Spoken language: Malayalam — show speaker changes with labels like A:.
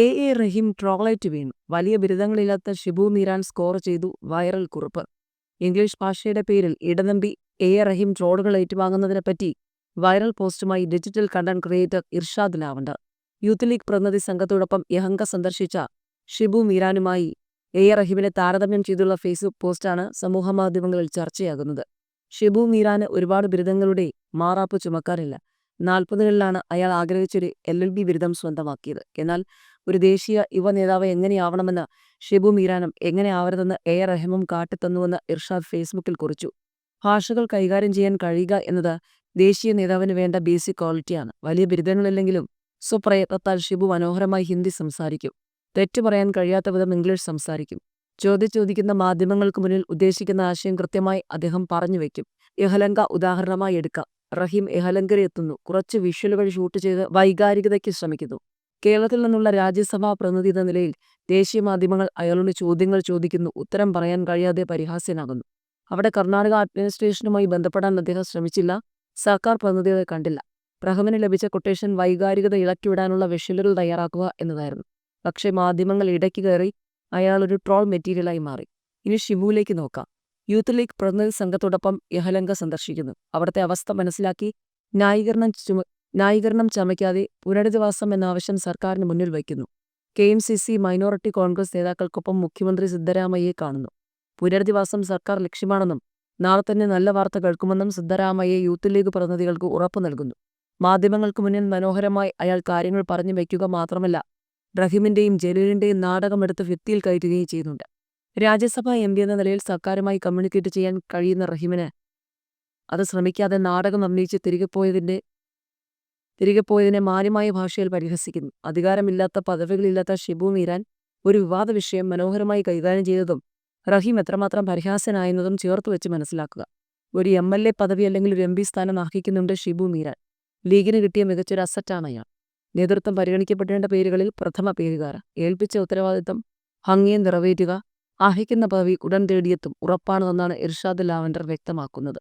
A: എ എ റഹീം ട്രോളേറ്റ് വീണു. വലിയ ബിരുദങ്ങളില്ലാത്ത ഷിബു മീരാൻ സ്കോർ ചെയ്തു വൈറൽ കുറിപ്പ്. ഇംഗ്ലീഷ് ഭാഷയുടെ പേരിൽ ഇടനമ്പി എ എ റഹീം ട്രോളുകൾ ഏറ്റുവാങ്ങുന്നതിനെപ്പറ്റി viral പോസ്റ്റുമായി digital content creator Irshad Lavand youth league പ്രതിനിധി സംഘത്തോടൊപ്പം യഹങ്ക സന്ദർശിച്ച ഷിബു മീരാനുമായി എ എ റഹീമിനെ താരതമ്യം ചെയ്തുള്ള ഫേസ്ബുക്ക് പോസ്റ്റാണ് സമൂഹമാധ്യമങ്ങളിൽ ചർച്ചയാകുന്നത്. ഷിബു മീരാന് ഒരുപാട് ബിരുദങ്ങളുടെ മാറാപ്പ് ചുമക്കാറില്ല. നാൽപ്പതുകളിലാണ് അയാൾ ആഗ്രഹിച്ചൊരു എൽ എൽ ബി ബിരുദം സ്വന്തമാക്കിയത്. എന്നാൽ ഒരു ദേശീയ യുവ നേതാവ് എങ്ങനെയാവണമെന്ന് ഷിബു മീരാനും എങ്ങനെ ആവരുതെന്ന് എ റഹീമും കാട്ടിത്തന്നുവെന്ന് ഇർഷാദ് ഫേസ്ബുക്കിൽ കുറിച്ചു. ഭാഷകൾ കൈകാര്യം ചെയ്യാൻ കഴിയുക എന്നത് ദേശീയ നേതാവിന് വേണ്ട ബേസിക് ക്വാളിറ്റിയാണ്. വലിയ ബിരുദങ്ങളില്ലെങ്കിലും സ്വപ്രയത്നത്താൽ ഷിബു മനോഹരമായി ഹിന്ദി സംസാരിക്കും. തെറ്റു പറയാൻ കഴിയാത്ത വിധം ഇംഗ്ലീഷ് സംസാരിക്കും. ചോദ്യം ചോദിക്കുന്ന മാധ്യമങ്ങൾക്ക് മുന്നിൽ ഉദ്ദേശിക്കുന്ന ആശയം കൃത്യമായി അദ്ദേഹം പറഞ്ഞു വയ്ക്കും യഹലങ്ക ഉദാഹരണമായി എടുക്കാം. റഹീം യഹലങ്കരെത്തുന്നു കുറച്ച് വിഷ്വലുകൾ ഷൂട്ട് ചെയ്ത് വൈകാരികതയ്ക്ക് ശ്രമിക്കുന്നു. കേരളത്തിൽ നിന്നുള്ള രാജ്യസഭാ പ്രതിനിധി എന്ന നിലയിൽ ദേശീയ മാധ്യമങ്ങൾ അയാളോട് ചോദ്യങ്ങൾ ചോദിക്കുന്നു. ഉത്തരം പറയാൻ കഴിയാതെ പരിഹാസ്യനാകുന്നു. അവിടെ കർണാടക അഡ്മിനിസ്ട്രേഷനുമായി ബന്ധപ്പെടാൻ അദ്ദേഹം ശ്രമിച്ചില്ല. സർക്കാർ പ്രതിനിധികളെ കണ്ടില്ല. പ്രഹമന് ലഭിച്ച കൊട്ടേഷൻ വൈകാരികത ഇളക്കിവിടാനുള്ള വിഷ്വലുകൾ തയ്യാറാക്കുക എന്നതായിരുന്നു. പക്ഷേ മാധ്യമങ്ങൾ ഇടയ്ക്ക് കയറി അയാളൊരു ട്രോൾ മെറ്റീരിയലായി മാറി. ഇനി ഷിബുവിലേക്ക് നോക്കാം. യൂത്ത് ലീഗ് പ്രതിനിധി സംഘത്തോടൊപ്പം യഹലങ്ക സന്ദർശിക്കുന്നു. അവിടുത്തെ അവസ്ഥ മനസ്സിലാക്കി ന്യായീകരണം ചുമ ന്യായീകരണം ചമയ്ക്കാതെ പുനരധിവാസം എന്ന ആവശ്യം സർക്കാരിന് മുന്നിൽ വയ്ക്കുന്നു. K M C C minority congress നേതാക്കൾക്കൊപ്പം മുഖ്യമന്ത്രി സിദ്ധരാമയ്യെ കാണുന്നു. പുനരധിവാസം സർക്കാർ ലക്ഷ്യമാണെന്നും നാളെ തന്നെ നല്ല വാർത്ത കേൾക്കുമെന്നും സിദ്ധരാമയ്യെ യൂത്ത് ലീഗ് പ്രതിനിധികൾക്ക് ഉറപ്പു നൽകുന്നു. മാധ്യമങ്ങൾക്ക് മുന്നിൽ മനോഹരമായി അയാൾ കാര്യങ്ങൾ പറഞ്ഞു വയ്ക്കുക മാത്രമല്ല റഹീമിന്റെയും ജലീലിന്റെയും നാടകമെടുത്ത് ഭിത്തിയിൽ കയറ്റുകയും ചെയ്യുന്നുണ്ട്. രാജ്യസഭാ എം എന്ന നിലയിൽ സർക്കാരുമായി കമ്മ്യൂണിക്കേറ്റ് ചെയ്യാൻ കഴിയുന്ന റഹീമിന് അത് ശ്രമിക്കാതെ നാടകം അഭിനയിച്ച് തിരികെ പോയതിന്റെ തിരികെ പോയതിനെ മാന്യമായ ഭാഷയിൽ പരിഹസിക്കുന്നു. അധികാരമില്ലാത്ത പദവികളില്ലാത്ത ഷിബു മീരാൻ ഒരു വിവാദ വിഷയം മനോഹരമായി കൈകാര്യം ചെയ്തതും റഹീം എത്രമാത്രം പരിഹാസനായെന്നതും ചേർത്ത് വെച്ച് മനസ്സിലാക്കുക. ഒരു എം എൽ എ പദവി അല്ലെങ്കിൽ ഒരു എം പി സ്ഥാനം അർഹിക്കുന്നുണ്ട് ഷിബു മീരാൻ. ലീഗിന് കിട്ടിയ മികച്ചൊരു അസറ്റാണ് അയാൾ. നേതൃത്വം പരിഗണിക്കപ്പെടേണ്ട പേരുകളിൽ പ്രഥമ പേരുകാരൻ ഏൽപ്പിച്ച ഉത്തരവാദിത്തം ഭംഗിയെ നിറവേറ്റുക അർഹിക്കുന്ന പദവി ഉടൻ തേടിയെത്തും. ഉറപ്പാണെന്നാണ് ഇർഷാദ് ലാവൻഡർ വ്യക്തമാക്കുന്നത്.